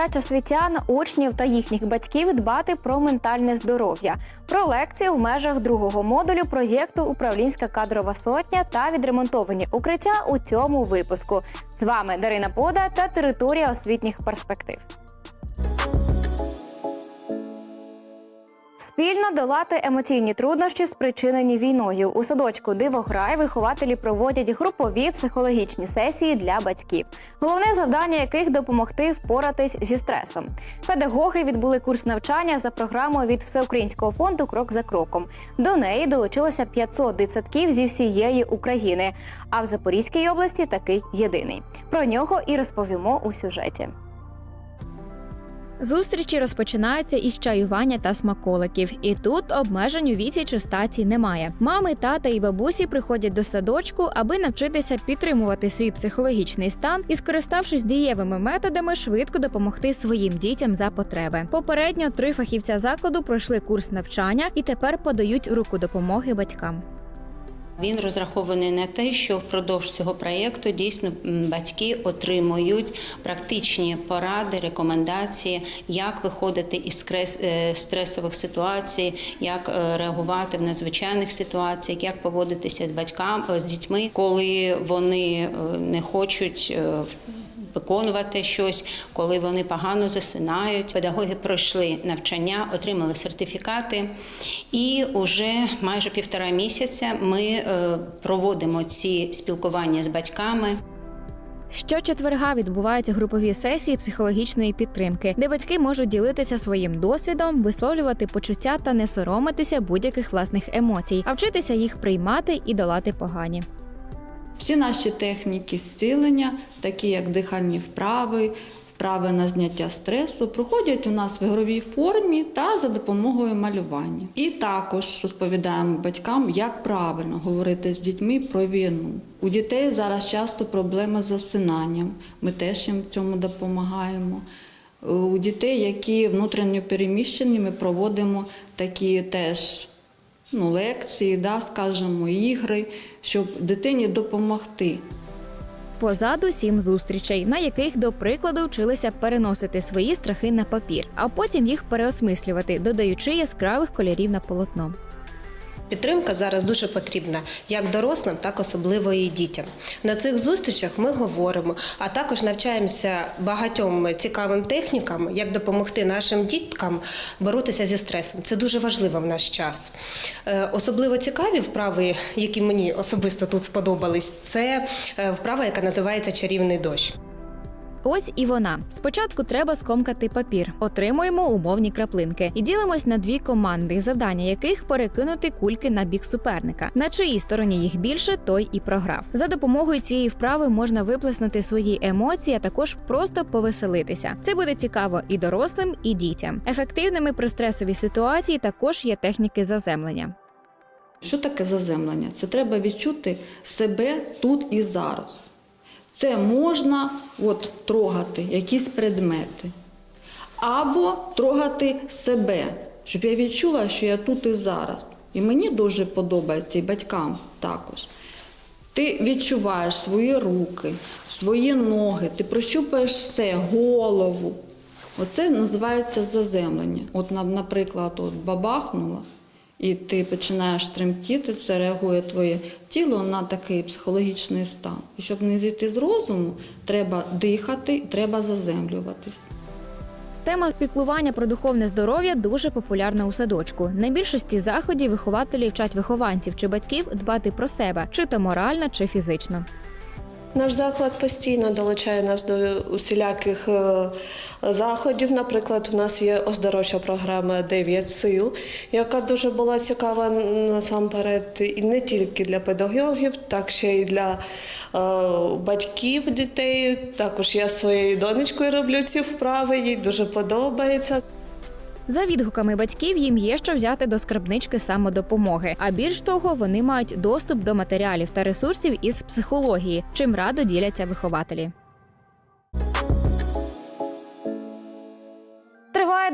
Вчать освітян, учнів та їхніх батьків дбати про ментальне здоров'я, про лекцію в межах другого модулю проєкту Управлінська кадрова сотня та відремонтовані укриття у цьому випуску. З вами Дарина Пода та територія освітніх перспектив. Спільно долати емоційні труднощі, спричинені війною. У садочку Дивограй вихователі проводять групові психологічні сесії для батьків, головне завдання яких допомогти впоратись зі стресом. Педагоги відбули курс навчання за програмою від Всеукраїнського фонду Крок за кроком. До неї долучилося 500 дитсадків зі всієї України. А в Запорізькій області такий єдиний. Про нього і розповімо у сюжеті. Зустрічі розпочинаються із чаювання та смаколиків, і тут обмежень у віці чи статі немає. Мами, тата і бабусі приходять до садочку, аби навчитися підтримувати свій психологічний стан і, скориставшись дієвими методами, швидко допомогти своїм дітям за потреби. Попередньо три фахівця закладу пройшли курс навчання і тепер подають руку допомоги батькам. Він розрахований на те, що впродовж цього проєкту дійсно батьки отримують практичні поради, рекомендації, як виходити із е, стресових ситуацій, як е, реагувати в надзвичайних ситуаціях, як поводитися з батьками з дітьми, коли вони е, не хочуть. Виконувати щось, коли вони погано засинають. Педагоги пройшли навчання, отримали сертифікати, і уже майже півтора місяця ми е, проводимо ці спілкування з батьками. Щочетверга відбуваються групові сесії психологічної підтримки, де батьки можуть ділитися своїм досвідом, висловлювати почуття та не соромитися будь-яких власних емоцій, а вчитися їх приймати і долати погані. Всі наші техніки зцілення, такі як дихальні вправи, вправи на зняття стресу, проходять у нас в ігровій формі та за допомогою малювання. І також розповідаємо батькам, як правильно говорити з дітьми про війну. У дітей зараз часто проблеми з засинанням. Ми теж їм в цьому допомагаємо. У дітей, які внутрішньо переміщені, ми проводимо такі теж ну, лекції, да, скажімо, ігри, щоб дитині допомогти. Позаду сім зустрічей, на яких, до прикладу, вчилися переносити свої страхи на папір, а потім їх переосмислювати, додаючи яскравих кольорів на полотно. Підтримка зараз дуже потрібна як дорослим, так особливо і дітям. На цих зустрічах ми говоримо, а також навчаємося багатьом цікавим технікам, як допомогти нашим діткам боротися зі стресом. Це дуже важливо в наш час. Е, Особливо цікаві вправи, які мені особисто тут сподобались, це е, вправа, яка називається чарівний дощ. Ось і вона. Спочатку треба скомкати папір, отримуємо умовні краплинки і ділимось на дві команди, завдання яких перекинути кульки на бік суперника. На чиїй стороні їх більше, той і програв. За допомогою цієї вправи можна виплеснути свої емоції, а також просто повеселитися. Це буде цікаво і дорослим, і дітям. Ефективними при стресовій ситуації також є техніки заземлення. Що таке заземлення? Це треба відчути себе тут і зараз. Це можна от, трогати якісь предмети. Або трогати себе, щоб я відчула, що я тут і зараз. І мені дуже подобається, і батькам також. Ти відчуваєш свої руки, свої ноги, ти прощупаєш все, голову. Оце називається заземлення. От, наприклад, от бабахнула, і ти починаєш тремтіти, це реагує твоє тіло на такий психологічний стан. І щоб не зійти з розуму, треба дихати, треба заземлюватись. Тема піклування про духовне здоров'я дуже популярна у садочку. На більшості заходів вихователі вчать вихованців чи батьків дбати про себе, чи то морально, чи фізично. Наш заклад постійно долучає нас до усіляких е, заходів. Наприклад, у нас є оздоровча програма «Дев'ять сил, яка дуже була цікава насамперед і не тільки для педагогів, так ще й для е, батьків дітей. Також я своєю донечкою роблю ці вправи, їй дуже подобається. За відгуками батьків їм є що взяти до скарбнички самодопомоги. А більш того, вони мають доступ до матеріалів та ресурсів із психології, чим радо діляться вихователі.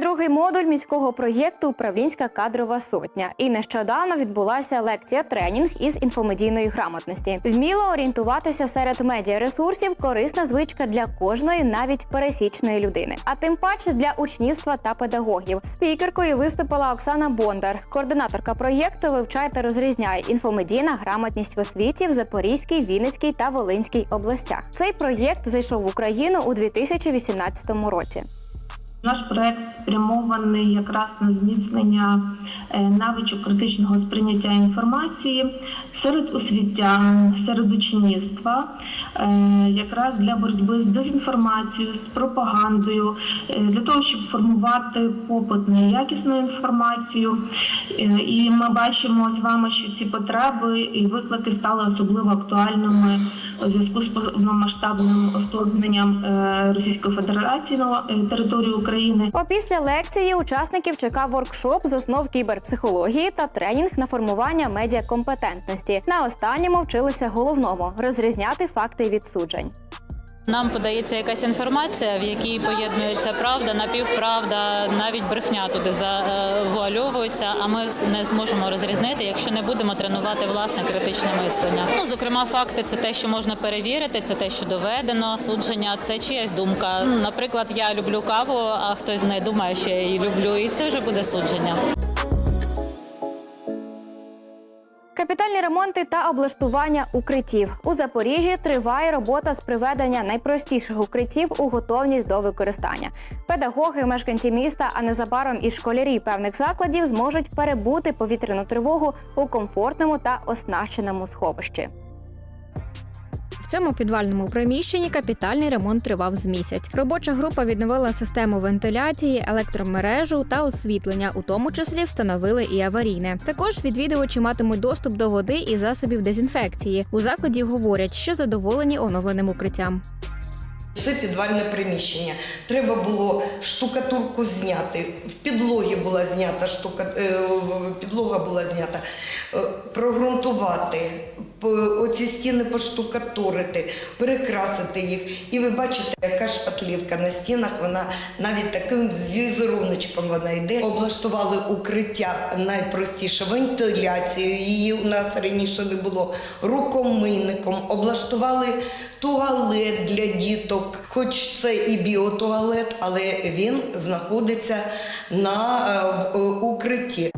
Другий модуль міського проєкту Управлінська кадрова сотня. І нещодавно відбулася лекція тренінг із інфомедійної грамотності. Вміло орієнтуватися серед медіаресурсів корисна звичка для кожної, навіть пересічної людини, а тим паче для учнівства та педагогів. Спікеркою виступила Оксана Бондар, координаторка проєкту Вивчай та розрізняй інфомедійна грамотність в освіті в Запорізькій, Вінницькій та Волинській областях. Цей проєкт зайшов в Україну у 2018 році. Наш проект спрямований якраз на зміцнення е, навичок критичного сприйняття інформації серед освітян, серед учнівства, е, якраз для боротьби з дезінформацією, з пропагандою, е, для того, щоб формувати попит на якісну інформацію. І ми бачимо з вами, що ці потреби і виклики стали особливо актуальними у зв'язку з повномасштабним вторгненням е, Російської Федерації на е, територію України. Опісля лекції учасників чекав воркшоп з основ кіберпсихології та тренінг на формування медіакомпетентності. На останньому вчилися головному розрізняти факти від суджень. Нам подається якась інформація, в якій поєднується правда, напівправда, навіть брехня туди завуальовується, а ми не зможемо розрізнити, якщо не будемо тренувати власне критичне мислення. Ну, зокрема, факти це те, що можна перевірити, це те, що доведено. Судження це чиясь думка. Наприклад, я люблю каву, а хтось не думає, що я її люблю, і це вже буде судження. Капітальні ремонти та облаштування укриттів у Запоріжжі триває робота з приведення найпростіших укриттів у готовність до використання. Педагоги, мешканці міста, а незабаром і школярі певних закладів зможуть перебути повітряну тривогу у комфортному та оснащеному сховищі. Цьому підвальному приміщенні капітальний ремонт тривав з місяць. Робоча група відновила систему вентиляції, електромережу та освітлення, у тому числі встановили і аварійне. Також відвідувачі матимуть доступ до води і засобів дезінфекції. У закладі говорять, що задоволені оновленим укриттям. Це підвальне приміщення. Треба було штукатурку зняти. В підлогі була знята штука, е, підлога була знята, е, прогрунтувати, оці стіни поштукатурити, перекрасити їх. І ви бачите, яка шпатлівка на стінах, вона навіть таким візеруночком вона йде. Облаштували укриття найпростіше, вентиляцію. Її у нас раніше не було рукомийником. Облаштували туалет для діток, хоч це і біотуалет, але він знаходиться на е, в- е, укритті.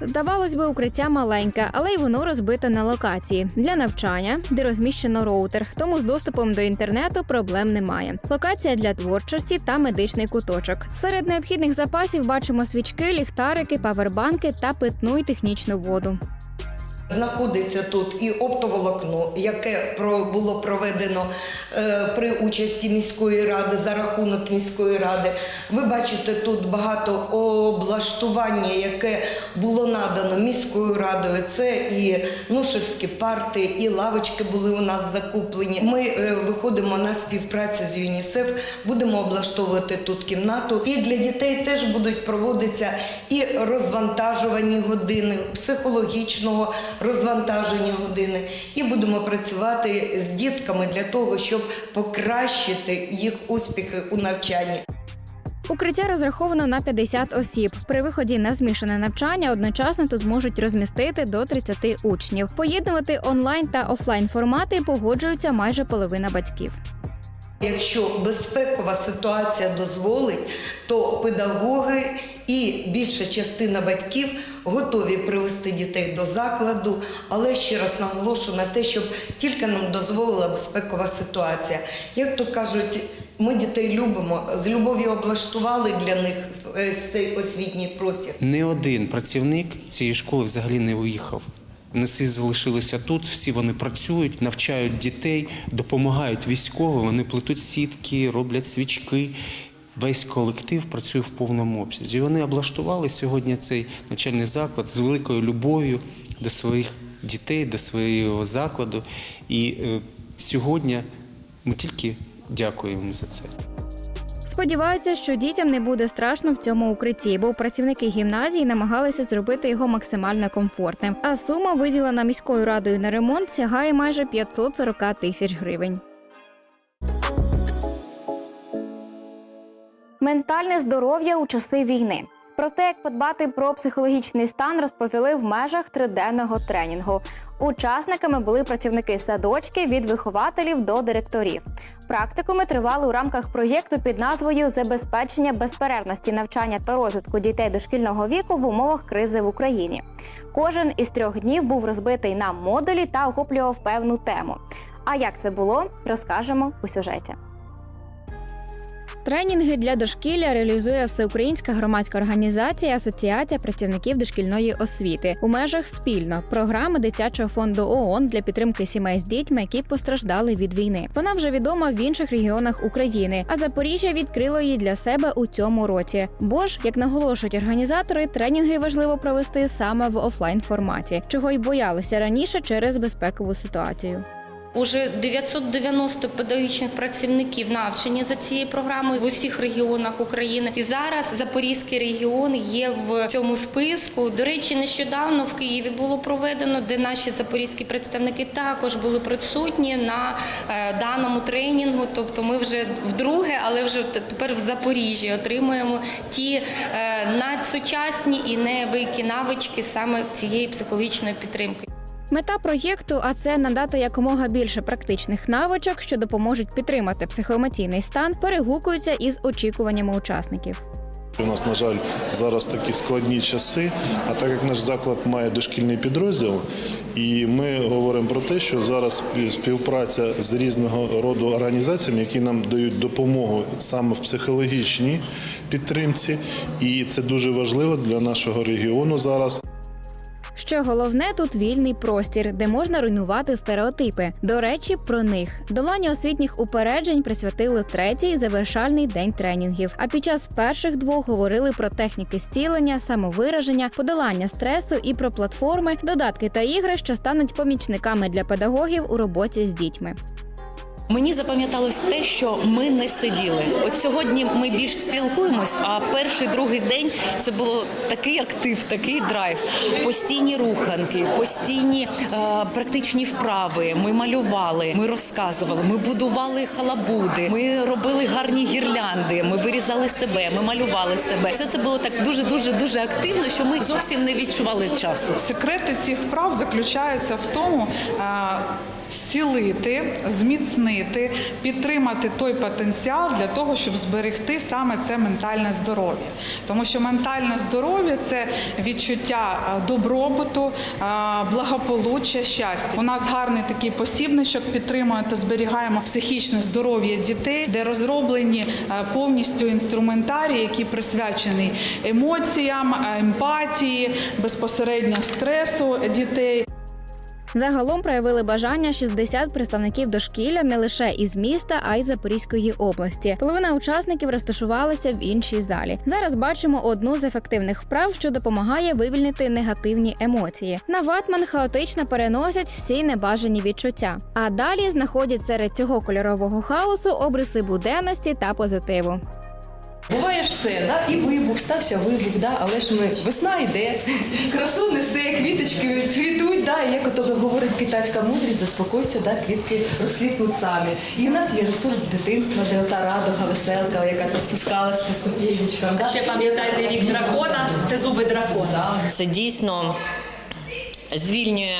Здавалось би, укриття маленьке, але й воно розбите на локації для навчання, де розміщено роутер. Тому з доступом до інтернету проблем немає. Локація для творчості та медичний куточок. Серед необхідних запасів бачимо свічки, ліхтарики, павербанки та питну й технічну воду. Знаходиться тут і оптоволокно, яке було проведено е, при участі міської ради за рахунок міської ради. Ви бачите тут багато облаштування, яке було надано міською радою. Це і нушевські парти, і лавочки були у нас закуплені. Ми е, виходимо на співпрацю з ЮНІСЕФ, будемо облаштовувати тут кімнату. І для дітей теж будуть проводитися і розвантажувані години психологічного розвантаження години, і будемо працювати з дітками для того, щоб покращити їх успіхи у навчанні. Укриття розраховано на 50 осіб. При виході на змішане навчання одночасно тут зможуть розмістити до 30 учнів. Поєднувати онлайн та офлайн формати погоджуються майже половина батьків. Якщо безпекова ситуація дозволить, то педагоги і більша частина батьків готові привести дітей до закладу, але ще раз наголошу на те, щоб тільки нам дозволила безпекова ситуація. Як то кажуть, ми дітей любимо, з любов'ю облаштували для них е, цей освітній простір. Не один працівник цієї школи взагалі не виїхав. Вони всі залишилися тут, всі вони працюють, навчають дітей, допомагають військовим, вони плетуть сітки, роблять свічки. Весь колектив працює в повному обсязі. І вони облаштували сьогодні цей навчальний заклад з великою любов'ю до своїх дітей, до свого закладу. І е, сьогодні ми тільки дякуємо за це. Сподіваються, що дітям не буде страшно в цьому укритті, бо працівники гімназії намагалися зробити його максимально комфортним. А сума, виділена міською радою на ремонт, сягає майже 540 тисяч гривень. Ментальне здоров'я у часи війни. Про те, як подбати про психологічний стан, розповіли в межах триденного тренінгу. Учасниками були працівники садочки від вихователів до директорів. Практикуми тривали у рамках проєкту під назвою Забезпечення безперервності навчання та розвитку дітей дошкільного віку в умовах кризи в Україні. Кожен із трьох днів був розбитий на модулі та охоплював певну тему. А як це було, розкажемо у сюжеті. Тренінги для дошкілля реалізує всеукраїнська громадська організація Асоціація працівників дошкільної освіти у межах спільно програми дитячого фонду ООН для підтримки сімей з дітьми, які постраждали від війни. Вона вже відома в інших регіонах України, а Запоріжжя відкрило її для себе у цьому році. Бо ж, як наголошують організатори, тренінги важливо провести саме в офлайн форматі, чого й боялися раніше через безпекову ситуацію. Уже 990 педагогічних працівників навчені за цією програмою в усіх регіонах України. І зараз Запорізький регіон є в цьому списку. До речі, нещодавно в Києві було проведено, де наші запорізькі представники також були присутні на е, даному тренінгу. Тобто, ми вже вдруге, але вже тепер в Запоріжжі отримуємо ті е, надсучасні і неабиякі навички саме цієї психологічної підтримки. Мета проєкту, а це надати якомога більше практичних навичок, що допоможуть підтримати психоемоційний стан, перегукуються із очікуваннями учасників. У нас, на жаль, зараз такі складні часи. А так як наш заклад має дошкільний підрозділ, і ми говоримо про те, що зараз співпраця з різного роду організаціями, які нам дають допомогу саме в психологічній підтримці, і це дуже важливо для нашого регіону зараз. Що головне, тут вільний простір, де можна руйнувати стереотипи. До речі, про них долані освітніх упереджень присвятили третій завершальний день тренінгів. А під час перших двох говорили про техніки зцілення, самовираження, подолання стресу і про платформи, додатки та ігри, що стануть помічниками для педагогів у роботі з дітьми. Мені запам'яталось те, що ми не сиділи. От сьогодні ми більш спілкуємось, а перший другий день це було такий актив, такий драйв. Постійні руханки, постійні е, практичні вправи. Ми малювали, ми розказували, ми будували халабуди, ми робили гарні гірлянди, ми вирізали себе, ми малювали себе. Все це було так дуже, дуже, дуже активно, що ми зовсім не відчували часу. Секрети цих вправ заключаються в тому. а, Зцілити, зміцнити, підтримати той потенціал для того, щоб зберегти саме це ментальне здоров'я. Тому що ментальне здоров'я це відчуття добробуту, благополуччя, щастя. У нас гарний такий посібничок підтримує та зберігаємо психічне здоров'я дітей, де розроблені повністю інструментарії, які присвячені емоціям, емпатії, безпосередньо стресу дітей. Загалом проявили бажання 60 представників дошкілля не лише із міста, а й Запорізької області. Половина учасників розташувалася в іншій залі. Зараз бачимо одну з ефективних вправ, що допомагає вивільнити негативні емоції. На ватман хаотично переносять всі небажані відчуття. А далі знаходять серед цього кольорового хаосу обриси буденності та позитиву. Буває ж все, да? і вибух, стався вибух, да? але ж ми весна йде, красу несе, квіточки цвітуть, да? і як ото говорить китайська мудрість, заспокойся, да? квітки розквітнуть самі. І в нас є ресурс дитинства, де ота радуга, веселка, яка то спускалась по ступінечкам. Да? Ще пам'ятайте рік дракона, це зуби дракона. Це дійсно звільнює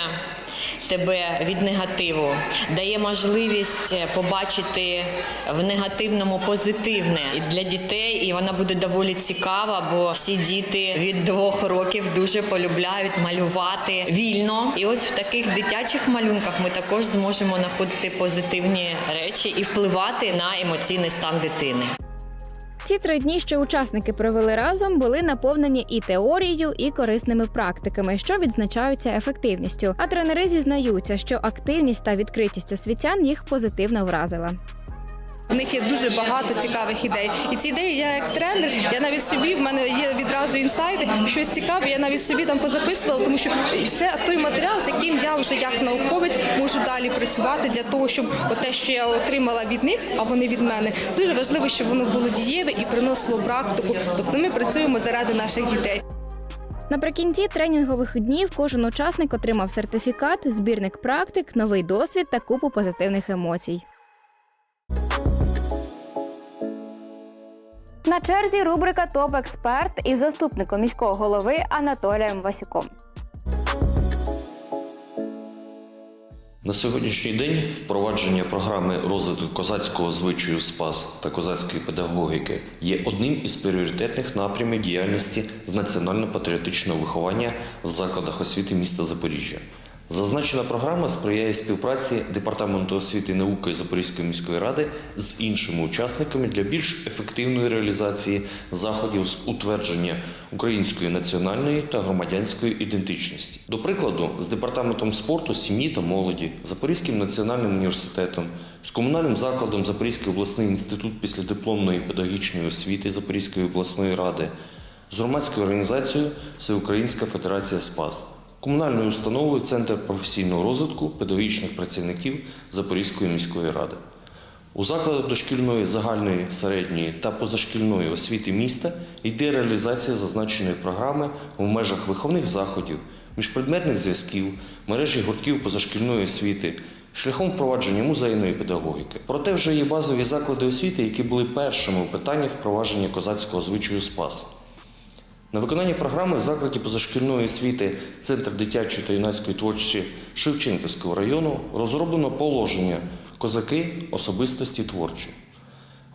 тебе від негативу, дає можливість побачити в негативному позитивне для дітей, і вона буде доволі цікава, бо всі діти від двох років дуже полюбляють малювати вільно. І ось в таких дитячих малюнках ми також зможемо знаходити позитивні речі і впливати на емоційний стан дитини. Ці три дні, що учасники провели разом, були наповнені і теорією, і корисними практиками, що відзначаються ефективністю. А тренери зізнаються, що активність та відкритість освітян їх позитивно вразила. У них є дуже багато цікавих ідей. І ці ідеї я як тренер, я навіть собі в мене є відразу інсайди, щось цікаве, я навіть собі там позаписувала, тому що це той матеріал, з яким я вже як науковець можу далі працювати для того, щоб те, що я отримала від них, а вони від мене, дуже важливо, щоб воно було дієве і приносило практику. Тобто ми працюємо заради наших дітей. Наприкінці тренінгових днів кожен учасник отримав сертифікат, збірник практик, новий досвід та купу позитивних емоцій. На черзі рубрика Топ-експерт із заступником міського голови Анатолієм Васюком. На сьогоднішній день впровадження програми розвитку козацького звичаю спас та козацької педагогіки є одним із пріоритетних напрямів діяльності з національно-патріотичного виховання в закладах освіти міста Запоріжжя. Зазначена програма сприяє співпраці Департаменту освіти і науки Запорізької міської ради з іншими учасниками для більш ефективної реалізації заходів з утвердження української національної та громадянської ідентичності. До прикладу, з департаментом спорту, сім'ї та молоді, Запорізьким національним університетом, з комунальним закладом Запорізький обласний інститут післядипломної педагогічної освіти Запорізької обласної ради, з громадською організацією Всеукраїнська Федерація СПАС комунальною установою Центр професійного розвитку педагогічних працівників Запорізької міської ради. У закладах дошкільної, загальної, середньої та позашкільної освіти міста йде реалізація зазначеної програми в межах виховних заходів, міжпредметних зв'язків, мережі гуртків позашкільної освіти, шляхом впровадження музейної педагогіки. Проте вже є базові заклади освіти, які були першими у питанні впровадження козацького звичаю спас. На виконання програми в закладі позашкільної освіти Центр дитячої та юнацької творчості Шевченківського району розроблено положення Козаки особистості творчі.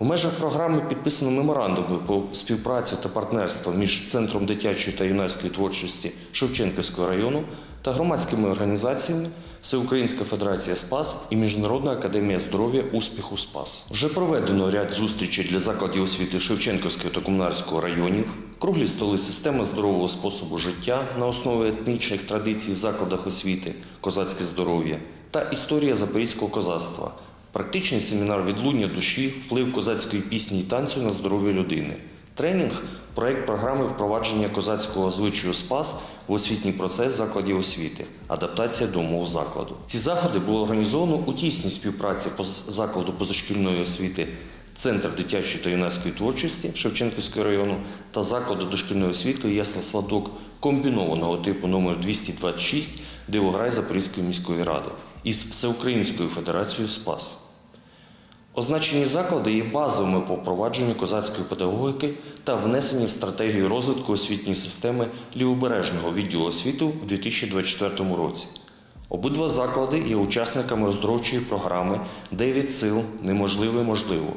У межах програми підписано меморандуми по співпраці та партнерство між Центром дитячої та юнацької творчості Шевченківського району та громадськими організаціями Всеукраїнська Федерація СПАС і Міжнародна академія здоров'я успіху СПАС. Вже проведено ряд зустрічей для закладів освіти Шевченківського та Комунарського районів, круглі столи системи здорового способу життя на основі етнічних традицій в закладах освіти, козацьке здоров'я та історія запорізького козацтва. Практичний семінар відлуння душі, вплив козацької пісні і танцю на здоров'я людини. Тренінг проект програми впровадження козацького звичаю СПАС в освітній процес закладів освіти, адаптація до умов закладу. Ці заходи було організовано у тісній співпраці закладу позашкільної освіти Центр дитячої та юнацької творчості Шевченківського району та закладу дошкільної освіти Ясла Сладок комбінованого типу номер 226 Дивограй Запорізької міської ради із Всеукраїнською федерацією СПАС. Означені заклади є базовими по впровадженню козацької педагогіки та внесені в стратегію розвитку освітньої системи лівобережного відділу освіти у 2024 році. Обидва заклади є учасниками оздоровчої програми «Дев'ять сил неможливе можливо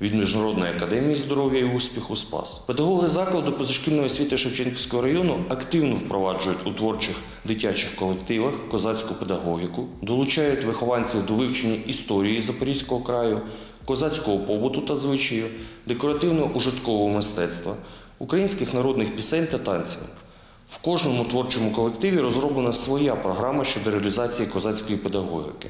від Міжнародної академії здоров'я і успіху СПАС. Педагоги закладу позашкільної освіти Шевченківського району активно впроваджують у творчих дитячих колективах козацьку педагогіку, долучають вихованців до вивчення історії Запорізького краю, козацького побуту та звичаю, декоративно-ужиткового мистецтва, українських народних пісень та танців. В кожному творчому колективі розроблена своя програма щодо реалізації козацької педагогіки.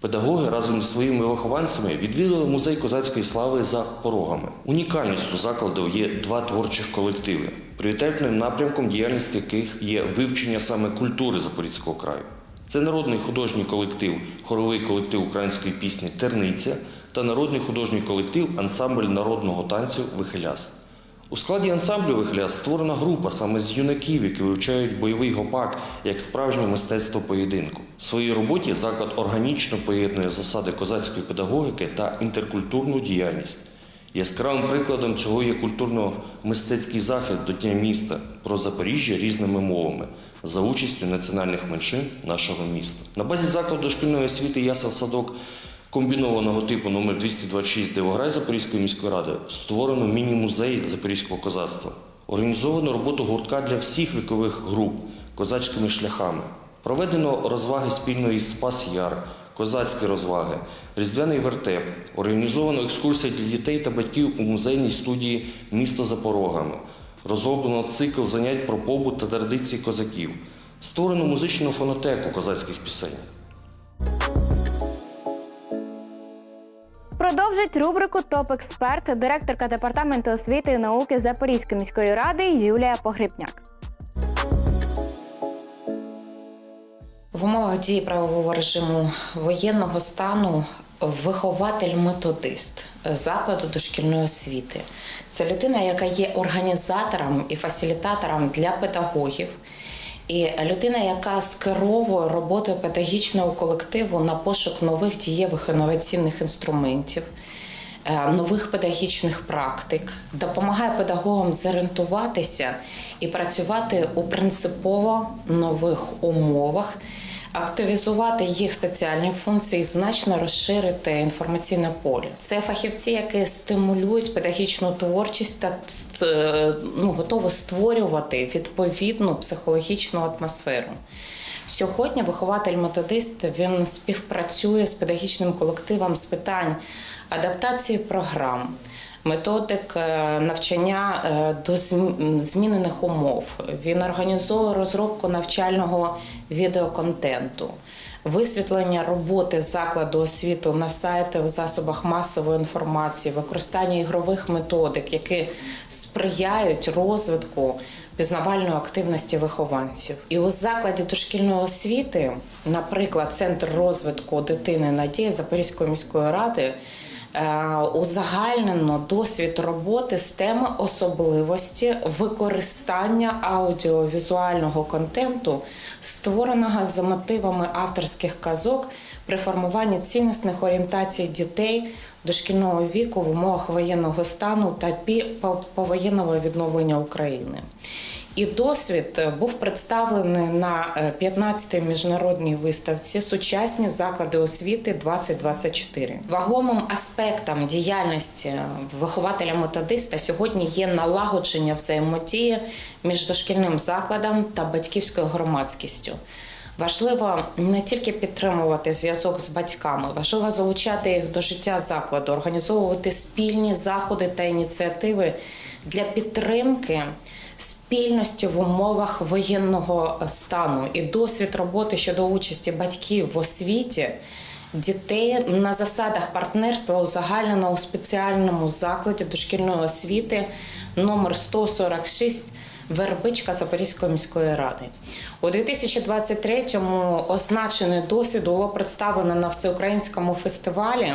Педагоги разом зі своїми вихованцями відвідали музей козацької слави за порогами. Унікальністю закладу є два творчих колективи, пріоритетним напрямком діяльності яких є вивчення саме культури Запорізького краю. Це народний художній колектив, хоровий колектив української пісні Терниця та народний художній колектив ансамбль народного танцю Вихиляс. У складі ансамблю «Вихля» створена група саме з юнаків, які вивчають бойовий гопак як справжнє мистецтво поєдинку. В своїй роботі заклад органічно поєднує засади козацької педагогіки та інтеркультурну діяльність. Яскравим прикладом цього є культурно-мистецький захід до Дня міста про Запоріжжя різними мовами за участю національних меншин нашого міста. На базі закладу дошкільної освіти Ясел Садок комбінованого типу номер 226 Дивограй Запорізької міської ради створено міні-музей запорізького козацтва. Організовано роботу гуртка для всіх вікових груп козацькими шляхами. Проведено розваги спільно із Спас Яр, козацькі розваги, різдвяний вертеп, організовано екскурсії для дітей та батьків у музейній студії Місто за порогами. Розроблено цикл занять про побут та традиції козаків. Створено музичну фонотеку козацьких пісень. Продовжить рубрику Топ-експерт директорка департаменту освіти і науки Запорізької міської ради Юлія Погребняк. В умовах дії правового режиму воєнного стану вихователь-методист закладу дошкільної освіти. Це людина, яка є організатором і фасилітатором для педагогів, і людина, яка скеровує роботу педагогічного колективу на пошук нових дієвих інноваційних інструментів. е, нових педагогічних практик, допомагає педагогам зорієнтуватися і працювати у принципово нових умовах. Активізувати їх соціальні функції, значно розширити інформаційне поле. Це фахівці, які стимулюють педагогічну творчість та ну, готові створювати відповідну психологічну атмосферу. Сьогодні вихователь-методист він співпрацює з педагогічним колективом з питань адаптації програм, методик е, навчання е, до зм- змінених умов. Він організовує розробку навчального відеоконтенту, висвітлення роботи закладу освіти на сайтах, в засобах масової інформації, використання ігрових методик, які сприяють розвитку пізнавальної активності вихованців. І у закладі дошкільної освіти, наприклад, Центр розвитку дитини Надія Запорізької міської ради. Е, Узагальнено досвід роботи з теми особливості використання аудіовізуального контенту, створеного за мотивами авторських казок при формуванні цінностних орієнтацій дітей дошкільного віку в умовах воєнного стану та повоєнного відновлення України. І досвід е, був представлений на е, 15-й міжнародній виставці Сучасні заклади освіти 2024. Вагомим аспектом діяльності вихователя-методиста сьогодні є налагодження взаємодії між дошкільним закладом та батьківською громадськістю. Важливо не тільки підтримувати зв'язок з батьками, важливо залучати їх до життя закладу, організовувати спільні заходи та ініціативи для підтримки спільності в умовах воєнного стану і досвід роботи щодо участі батьків в освіті. Дітей на засадах партнерства узагальнено у спеціальному закладі дошкільної освіти номер 146 Вербичка Запорізької міської ради. У 2023-му означений досвід було представлено на всеукраїнському фестивалі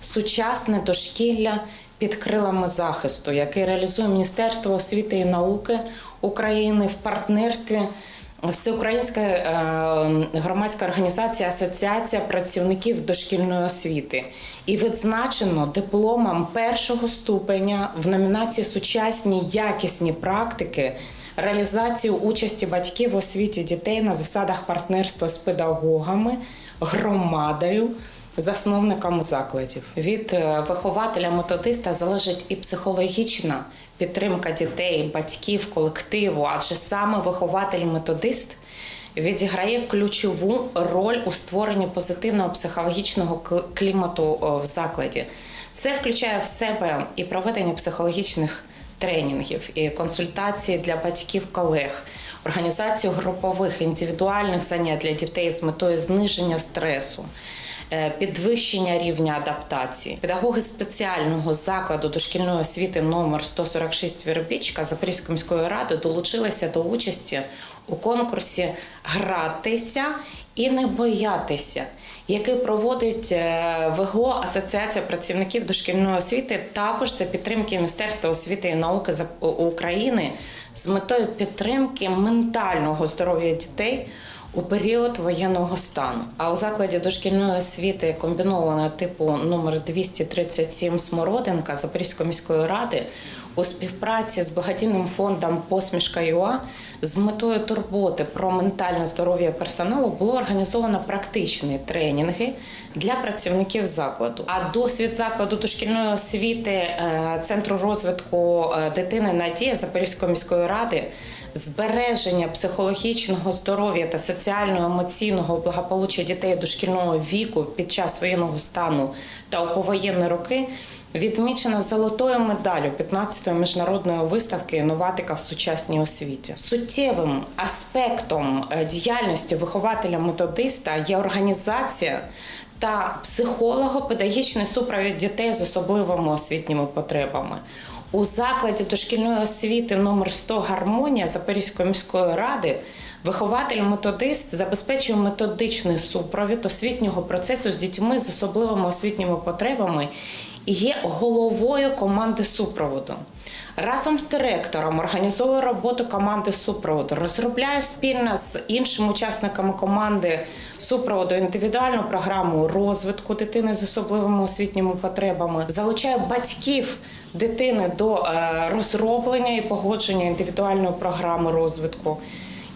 Сучасне дошкілля під крилами захисту, який реалізує Міністерство освіти і науки України в партнерстві Всеукраїнська е, громадська організація Асоціація працівників дошкільної освіти і відзначено дипломом першого ступеня в номінації Сучасні якісні практики реалізації участі батьків в освіті дітей на засадах партнерства з педагогами, громадою. Засновниками закладів від е, вихователя-методиста залежить і психологічна підтримка дітей, батьків, колективу, адже саме вихователь-методист відіграє ключову роль у створенні позитивного психологічного кл- клімату в закладі. Це включає в себе і проведення психологічних тренінгів, і консультації для батьків колег, організацію групових індивідуальних занять для дітей з метою зниження стресу. Е, Підвищення рівня адаптації педагоги спеціального закладу дошкільної освіти номер 146 Вербічка Запорізької міської ради долучилися до участі у конкурсі Гратися і не боятися, який проводить е, ВГО Асоціація працівників дошкільної освіти, також за підтримки Міністерства освіти і науки України з метою підтримки ментального здоров'я дітей. У період воєнного стану, а у закладі дошкільної освіти комбінованого типу номер 237 Смородинка Запорізької міської ради у співпраці з благодійним фондом Посмішка ЮА з метою турботи про ментальне здоров'я персоналу було організовано практичні тренінги для працівників закладу. А досвід закладу дошкільної освіти е, центру розвитку е, дитини Надія Запорізької міської ради збереження психологічного здоров'я та соціально-емоційного благополуччя дітей дошкільного віку під час воєнного стану та у повоєнні роки відмічено золотою медаллю 15-ї міжнародної виставки Новатика в сучасній освіті. Суттєвим аспектом е, діяльності вихователя-методиста є організація та психолого-педагогічний супровід дітей з особливими освітніми потребами. У закладі дошкільної освіти номер 100 Гармонія Запорізької міської ради вихователь-методист забезпечує методичний супровід освітнього процесу з дітьми з особливими освітніми потребами є головою команди супроводу. Разом з директором організовує роботу команди супроводу, розробляє спільно з іншими учасниками команди супроводу індивідуальну програму розвитку дитини з особливими освітніми потребами, залучає батьків дитини до е, розроблення і погодження індивідуальної програми розвитку.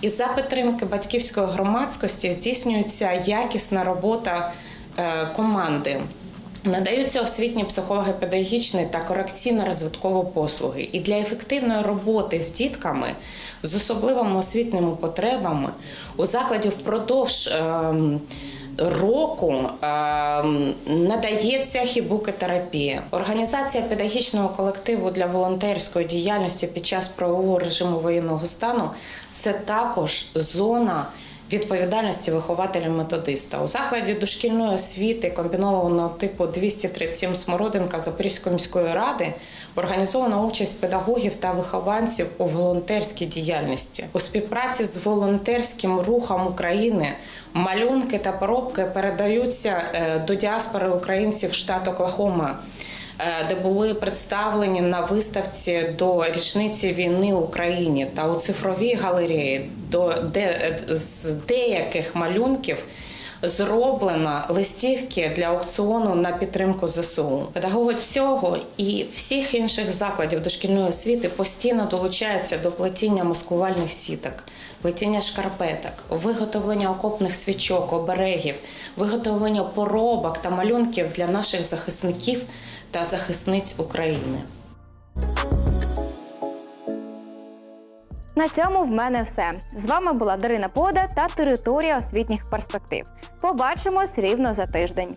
І за підтримки батьківської громадськості здійснюється якісна робота е, команди. Надаються освітні психолого-педагогічні та корекційно-розвиткові послуги. І для ефективної роботи з дітками з особливими освітніми потребами у закладі впродовж ем, року ем, надається хібукотерапія. Організація педагогічного колективу для волонтерської діяльності під час правового режиму воєнного стану це також зона відповідальності вихователя-методиста. У закладі дошкільної освіти комбінованого типу 237 Смородинка Запорізької міської ради організована участь педагогів та вихованців у волонтерській діяльності. У співпраці з волонтерським рухом України малюнки та поробки передаються е, до діаспори українців штату Оклахома е, де були представлені на виставці до річниці війни в Україні та у цифровій галереї, до де з деяких малюнків. Зроблено листівки для аукціону на підтримку ЗСУ. Педагоги цього і всіх інших закладів дошкільної освіти постійно долучаються до плетіння маскувальних сіток, плетіння шкарпеток, виготовлення окопних свічок, оберегів, виготовлення поробок та малюнків для наших захисників та захисниць України. На цьому в мене все. З вами була Дарина Пода та територія освітніх перспектив. Побачимось рівно за тиждень.